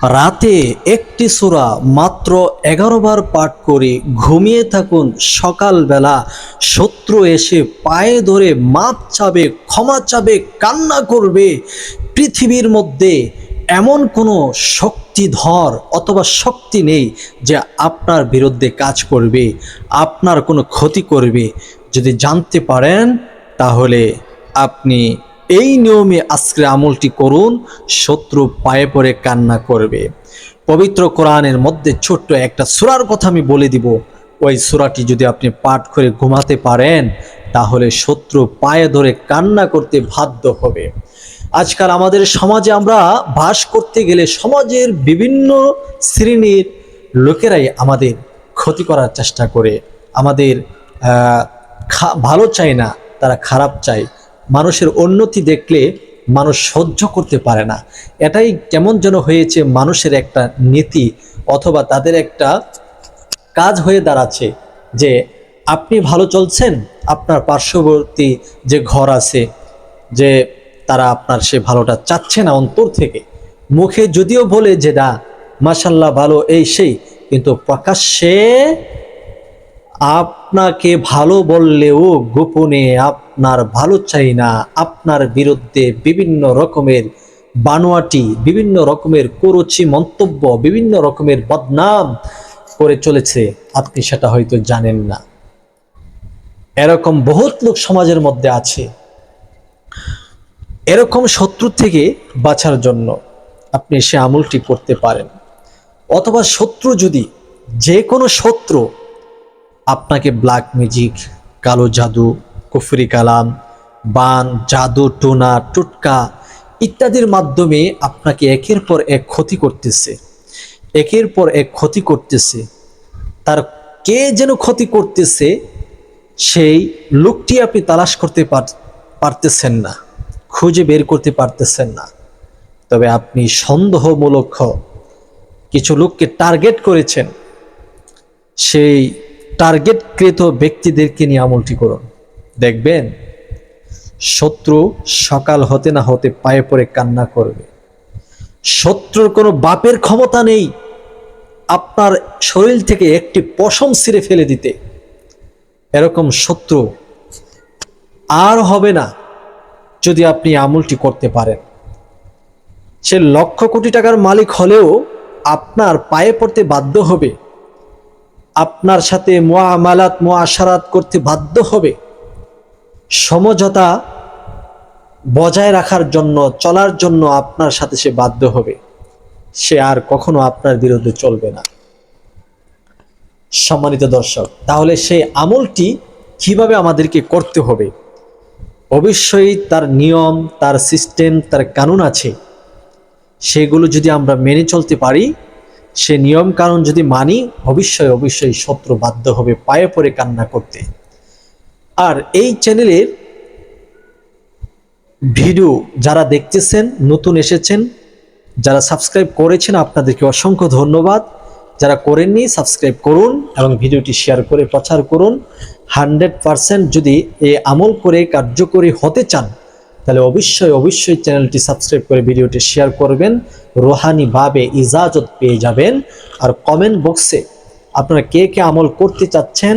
রাতে একটি সূরা মাত্র এগারো বার পাঠ করে ঘুমিয়ে থাকুন। সকালবেলা শত্রু এসে পায়ে ধরে মাপ চাবে, ক্ষমা চাবে, কান্না করবে। পৃথিবীর মধ্যে এমন কোনো শক্তিধর অথবা শক্তি নেই যে আপনার বিরুদ্ধে কাজ করবে, আপনার কোনো ক্ষতি করবে। যদি জানতে পারেন, তাহলে আপনি এই নিয়মে আজকের আমলটি করুন, শত্রু পায়ে পড়ে কান্না করবে। পবিত্র কোরআনের মধ্যে ছোট্ট একটা সূরার কথা আমি বলে দিব। ওই সূরাটি যদি আপনি পাঠ করে ঘুমাতে পারেন, তাহলে শত্রু পায়ে ধরে কান্না করতে বাধ্য হবে। আজকাল আমাদের সমাজে আমরা বাস করতে গেলে সমাজের বিভিন্ন শ্রেণির লোকেরাই আমাদের ক্ষতি করার চেষ্টা করে। আমাদের ভালো চায় না, তারা খারাপ চায়। মানুষের উন্নতি দেখলে মানুষ সহ্য করতে পারে না। এটাই কেমন যেন হয়েছে মানুষের একটা নীতি অথবা তাদের একটা কাজ হয়ে দাঁড়াচ্ছে যে, আপনি ভালো চলছেন, আপনার পার্শ্ববর্তী যে ঘর আছে, যে তারা আপনার সে ভালোটা চাচ্ছে না অন্তর থেকে। মুখে যদিও বলে যে, না মাসাল্লাহ ভালো, এই সেই। কিন্তু প্রকাশ্যে আপনাকে ভালো বললেও গোপনে আপনার ভালো চাই না। আপনার বিরুদ্ধে বিভিন্ন রকমের বানোয়াটি, বিভিন্ন রকমের করুচি মন্তব্য, বিভিন্ন রকমের বদনাম করে চলেছে। আপনি সেটা হয়তো জানেন না। এরকম বহুত লোক সমাজের মধ্যে আছে। এরকম শত্রু থেকে বাঁচার জন্য আপনি সে আমলটি করতে পারেন। অথবা শত্রু যদি যে কোনো শত্রু আপনাকে ব্ল্যাক ম্যাজিক কালো জাদু, কুফরি কালাম, বান, জাদু, টোনা, টুটকা ইত্যাদির মাধ্যমে আপনাকে একের পর এক ক্ষতি করতেছে। একের পর এক ক্ষতি করতেছে। তার কে যেন ক্ষতি করতেছে, সেই লোকটি আপনি তালাশ করতে পার- পারতেছেন না, খুঁজে বের করতে পারতেছেন না। তবে আপনি সন্দেহমূলক কিছু লোককে টার্গেট করেছেন। সেই টার্গেটকৃত ব্যক্তিদেরকে নিয়ে আমলটি করুন। দেখবেন, শত্রু সকাল হতে না হতে পায়ে পড়ে কান্না করবে। শত্রুর কোনো বাপের ক্ষমতা নেই আপনার শরীর থেকে একটি পশম ছিঁড়ে ফেলে দিতে। এরকম শত্রু আর হবে না যদি আপনি আমলটি করতে পারেন। সে লক্ষ কোটি টাকার মালিক হলেও আপনার পায়ে পড়তে বাধ্য হবে। আপনার সাথে মোয়ামালাত মোয়াশারাত করতে বাধ্য হবে। সমঝোতা বজায় রাখার জন্য, চলার জন্য আপনার সাথে সে বাধ্য হবে। সে আর কখনো আপনার বিরুদ্ধে চলবে না। সম্মানিত দর্শক, তাহলে সেই আমলটি কীভাবে আমাদেরকে করতে হবে? অবশ্যই তার নিয়ম, তার সিস্টেম, তার কানুন আছে। সেগুলো যদি আমরা মেনে চলতে পারি সে নিয়ম কানুন যদি মানি, অবশ্যই অবশ্যই শত্রু বাধ্য হবে পায়ে পড়ে কান্না করতে। আর এই চ্যানেলের ভিডিও যারা দেখতেছেন, নতুন এসেছেন, যারা সাবস্ক্রাইব করেছেন, আপনাদেরকে অসংখ্য ধন্যবাদ। যারা করেননি, সাবস্ক্রাইব করুন এবং ভিডিওটি শেয়ার করে প্রচার করুন। হান্ড্রেড পারসেন্ট যদি এ আমল করে কার্যকরী হতে চান তাহলে অবশ্যই অবশ্যই চ্যানেলটি সাবস্ক্রাইব করে ভিডিওটি শেয়ার করবেন। রোহানিভাবে ইজাজত পেয়ে যাবেন। আর কমেন্ট বক্সে আপনারা কে কে আমল করতে চাচ্ছেন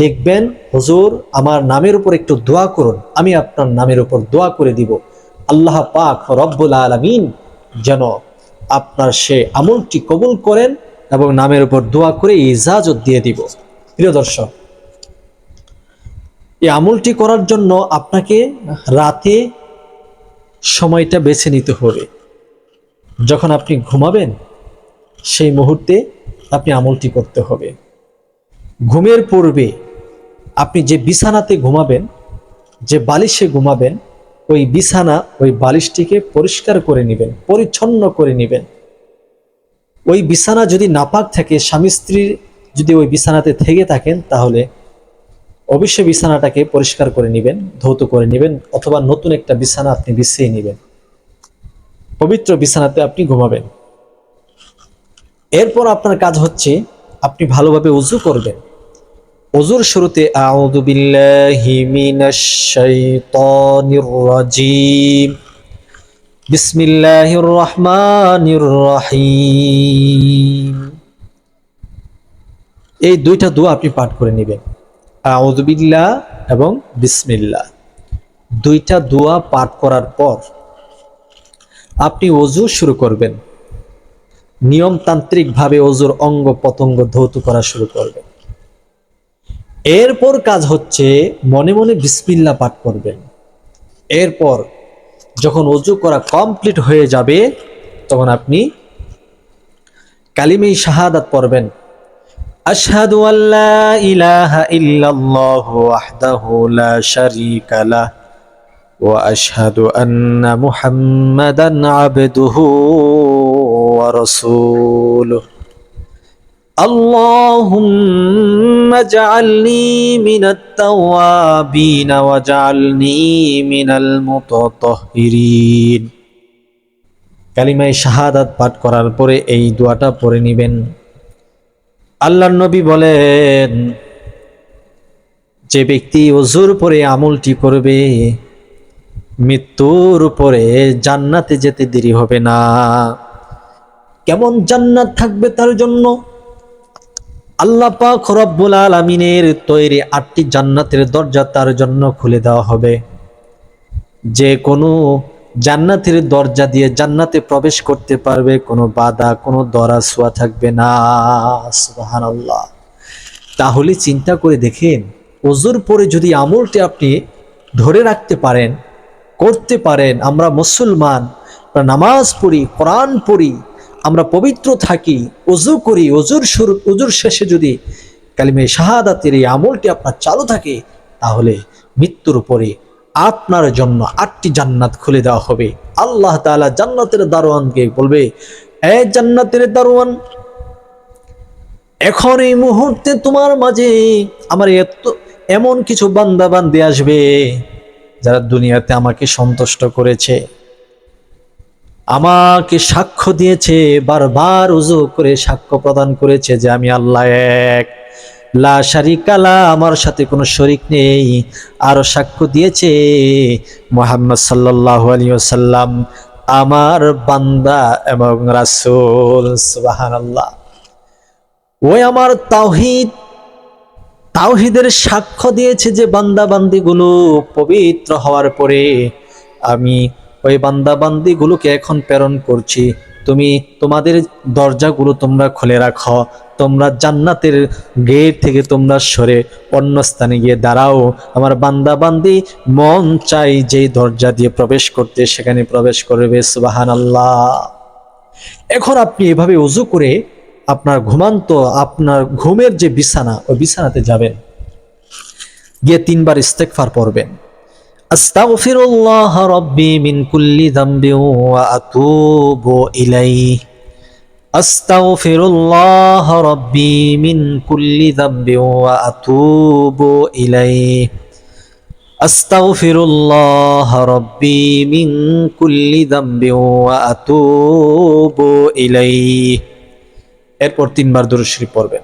লিখবেন। হুজুর, আমার নামের উপর একটু দোয়া করুন। আমি আপনার নামের উপর দোয়া করে দিব। আল্লাহ পাক রব্বুল আলমিন যেন আপনার সে আমলটি কবুল করেন এবং নামের উপর দোয়া করে ইজাজত দিয়ে দিব। প্রিয় দর্শক এই আমলটি করার জন্য আপনাকে রাতে সময়টা বেছে নিতে হবে। যখন আপনি ঘুমাবেন, সেই মুহূর্তে আপনি আমলটি করতে হবে। ঘুমের পূর্বে আপনি যে বিছানাতে ঘুমাবেন, যে বালিশে ঘুমাবেন, ওই বিছানা, ওই বালিশটিকে পরিষ্কার করে নেবেন, পরিচ্ছন্ন করে নেবেন। ওই বিছানা যদি নাপাক থাকে, স্বামী স্ত্রীর যদি ওই বিছানাতে থেকে থাকেন, তাহলে অবশ্যই বিছানাটাকে পরিষ্কার করে নেবেন, ধৌত করে নেবেন, অথবা নতুন একটা বিছানা আপনি বিছিয়ে নেবেন। পবিত্র বিছানাতে আপনি ঘুমাবেন। এরপর আপনার কাজ হচ্ছে আপনি ভালোভাবে উজু করবেন। অজুর শুরুতে এই দুইটা দোয়া আপনি পাঠ করে নেবেন। আউযুবিল্লাহ এবং বিসমিল্লাহ। দুইটা দোয়া পাঠ করার পর আপনি অজু শুরু করবেন। নিয়মতান্ত্রিকভাবে অজুর অঙ্গ পতঙ্গ ধৌত করা শুরু করবেন। এরপর কাজ হচ্ছে মনে মনে বিসমিল্লা পাঠ করবেন। এরপর যখন অজু করা কমপ্লিট হয়ে যাবে, তখন আপনি কালিমেই শাহাদাত পড়বেন। আশহাদু আল্লা ইলাহা ইল্লাল্লাহু ওয়াহদাহু লা শারীকা লাহ ওয়া আশহাদু আন্না মুহাম্মাদান আবদুহু ওয়া রাসূলুহু اللهم اجعلني من التوابين واجعلني من المتطهرين কালিমায় শাহাদাত পাঠ করার পরে এই দোয়াটা পড়ে নেবেন আল্লাহর নবী বলেন, যে ব্যক্তি অজুর পরে আমলটি করবে, মৃত্যুর পরে জান্নাতে যেতে দেরি হবে না। কেমন জান্নাত থাকবে তার জন্য? আল্লাহ পাক রব্বুল আলমিনের তৈরি আটটি জান্নাতের দরজা তার জন্য খুলে দেওয়া হবে। যে কোনো জান্নাতের দরজা দিয়ে জান্নাতে প্রবেশ করতে পারবে, কোনো বাধা, কোনো দরা ছোঁয়া থাকবে না। তাহলে চিন্তা করে দেখেন, ওজুর পরে যদি আমলটি আপনি ধরে রাখতে পারেন, করতে পারেন, আমরা মুসলমান নামাজ পড়ি, কোরআন পড়ি, আমরা পবিত্র থাকি অজু করি অজুর শুরু অজুর শেষে যদি কালিমে শাহাদাতের এই আমলটি আপনার চালু থাকে, তাহলে মৃত্যুর পরে আপনার জন্য আটটি জান্নাত খুলে দেওয়া হবে। আল্লাহ তাআলা জান্নাতের দারোয়ানকে বলবে, এ জান্নাতের দারোয়ান, এখন এই মুহূর্তে তোমার মাঝে আমার এত, এমন কিছু বান্দা বান্দি আসবে, যারা দুনিয়াতে আমাকে সন্তুষ্ট করেছে, আমাকে সাক্ষ্য দিয়েছে, বারবার উজু করে সাক্ষ্য প্রদান করেছে যে আমি আল্লাহ এক। লা শারিকালা আমার সাথে কোনো শরিক নেই। আরও সাক্ষ্য দিয়েছে মোহাম্মদ সাল্লাহ আলী সাল্লাম আমার বান্দা এবং রাসুল সুবাহান আল্লাহ ওই আমার তাওহিদ, তাওহিদের সাক্ষ্য দিয়েছে যে বান্দা বান্দিগুলো পবিত্র হওয়ার পরে আমি ওই বান্দা বান্দিগুলোকে এখন প্রেরণ করছি। তুমি তোমাদের দরজাগুলো তোমরা খুলে রাখো, তোমরা জান্নাতের গেট থেকে তোমরা সরে অন্য স্থানে গিয়ে দাঁড়াও। আমার বান্দা বান্দি, মন চাই যেই দরজা দিয়ে প্রবেশ করতে, সেখানে প্রবেশ করবে সুবাহান আল্লাহ এখন আপনি এভাবে উজু করে আপনার ঘুমান্ত, আপনার ঘুমের যে বিছানা, ওই বিছানাতে যাবেন। গিয়ে তিনবার ইস্তেকফার পড়বেন। أستغفر الله ربي من كل ذنب وأتوب إليه أستغفر الله ربي من كل ذنب وأتوب إليه أستغفر الله ربي من كل ذنب وأتوب إليه এরপর তিনবার দরুদ শরীফ পড়বেন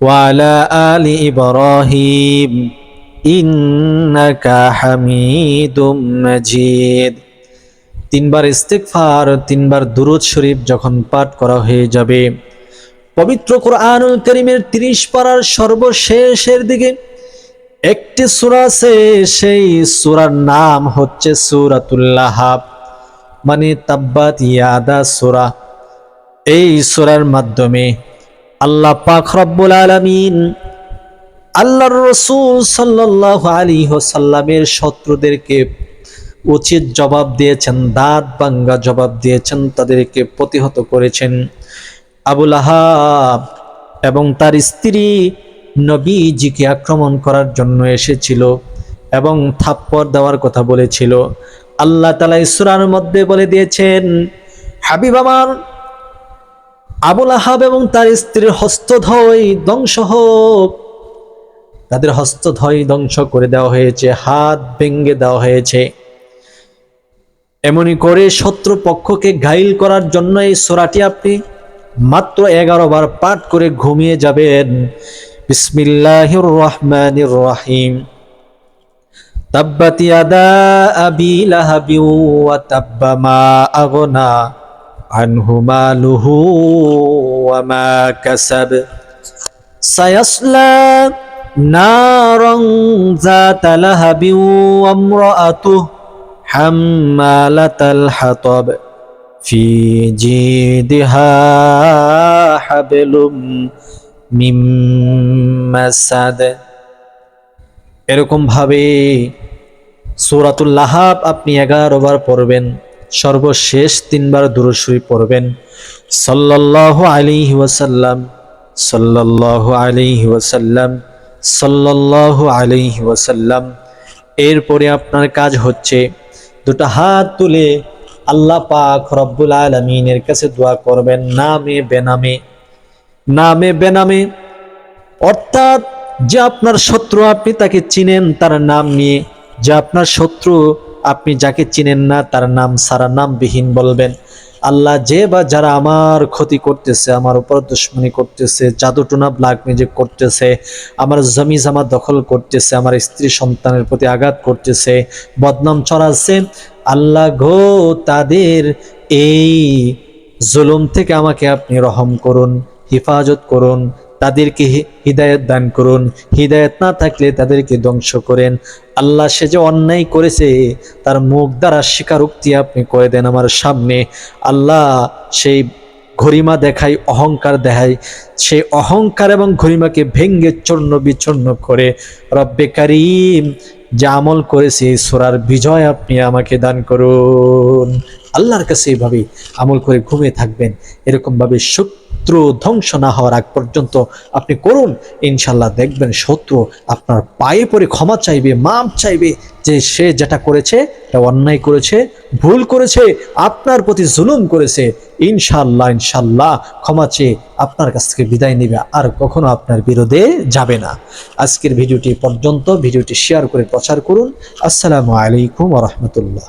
وعلى آل إبراهيم إنك حميد مجيد তিনবার ইস্তেকফার তিনবার দুরুদ শরীফ যখন পাঠ করা হয়ে যাবে পবিত্র কোরআনুল করিমের তিরিশ পাড়ার সর্বশেষের দিকে একটি সূরা আছে সেই সূরার নাম হচ্ছে সূরাতুল্লাহ মানে তাব্বাত ইয়াদা সূরা এই সূরার মাধ্যমে আল্লাহ পাক রব্বুল আলামিন আল্লাহর রসুল সাল্লাল্লাহু আলাইহি ওয়াসাল্লামের শত্রুদেরকে উচিত জবাব দিয়েছেন, দাঁত বাঙ্গা জবাব দিয়েছেন, তাদেরকে প্রতিহত করেছেন। আবুল আহাব এবং তার স্ত্রী নবীজিকে আক্রমণ করার জন্য এসেছিল এবং থাপ্পড় দেওয়ার কথা বলেছিল। আল্লাহ তালা ইসরার মধ্যে বলে দিয়েছেন, হাবিব আমার আবুল আহাব এবং তার স্ত্রীর হস্তধয় ধ্বংস হোক। তাদের হস্তধয় ধ্বংস করে দেওয়া হয়েছে, হাত ভেঙ্গে দেওয়া হয়েছে। এমনই করে শত্রু পক্ষকে ঘাইল করার জন্য এই সোরাটি আপনি মাত্র এগারো বার পাঠ করে ঘুমিয়ে যাবেন। বিসমিল্লাহির রহমানির রহিম। তাব্বাত ইয়াদা আবি লাহাবি ওয়া আগনা। আনহু মালুহু ওয়া মা কাসাব সায়াসলা নারান যাতা লাহাবি ওয়া ইমরাআতুহু হাম্মালাতাল হাতাব في جيدها حبل من مسد এরকম ভাবে সূরাতুল লাহাব আপনি এগারো বার পড়বেন সর্বশেষ তিনবার দুরুশরী পড়বেন। সাল্লাল্লাহু আলাইহি ওয়াসাল্লাম, সাল্লাল্লাহু আলাইহি ওয়াসাল্লাম, সাল্লাল্লাহু আলাইহি ওয়াসাল্লাম। এরপরে আপনার কাজ হচ্ছে দুটো হাত তুলে আল্লাহ পাক রব্বুল আলমিনের কাছে দোয়া করবেন, নামে বেনামে। নামে বেনামে। অর্থাৎ যে আপনার শত্রু, আপনি তাকে চিনেন তার নাম নিয়ে। যে আপনার শত্রু আপনি যাকে চিনেন না, তার নাম সারা নামবিহীন বলবেন। আল্লাহ যে বা যারা আমার ক্ষতি করতেছে, আমার উপর দুশ্মনী করতেছে জাদুটুনা ব্ল্যাক ম্যাজিক করতেছে, আমার জমি জামা দখল করতেছে, আমার স্ত্রী সন্তানের প্রতি আঘাত করতেছে, বদনাম চড়াচ্ছে আল্লাহ গো, তাদের এই জুলুম থেকে আমাকে আপনি রহম করুন, হেফাজত করুন তাদেরকে হিদায়ত দান করুন। হিদায়ত না থাকলে তাদেরকে ধ্বংস করেন। আল্লাহ সে যে অন্যায় করেছে, তার মুখ দ্বারা স্বীকারোক্তি আপনি করে দেন আমার সামনে। আল্লাহ সেই ঘরিমা দেখাই অহংকার দেখাই সেই অহংকার এবং ঘরিমাকে ভেঙ্গে চূর্ণ বিচ্ছন্ন করে। রব্বে কারিম, যে আমল করেছে সোরার বিজয় আপনি আমাকে দান করুন। আল্লাহর কাছে এইভাবে আমল করে ঘুমিয়ে থাকবেন। এরকমভাবে শত্রু ধ্বংস না হওয়ার আগ পর্যন্ত আপনি করুন। ইনশাল্লাহ দেখবেন শত্রু আপনার পায়ে পড়ে ক্ষমা চাইবে, মাপ চাইবে যে সে যেটা করেছে এটা অন্যায় করেছে, ভুল করেছে, আপনার প্রতি জুলুম করেছে। ইনশাল্লাহ ইনশাল্লাহ ক্ষমা চেয়ে আপনার কাছ থেকে বিদায় নেবে, আর কখনো আপনার বিরোধে যাবে না। আজকের ভিডিওটি পর্যন্ত। ভিডিওটি শেয়ার করে প্রচার করুন। আসসালামু আলাইকুম রহমতুল্লাহ।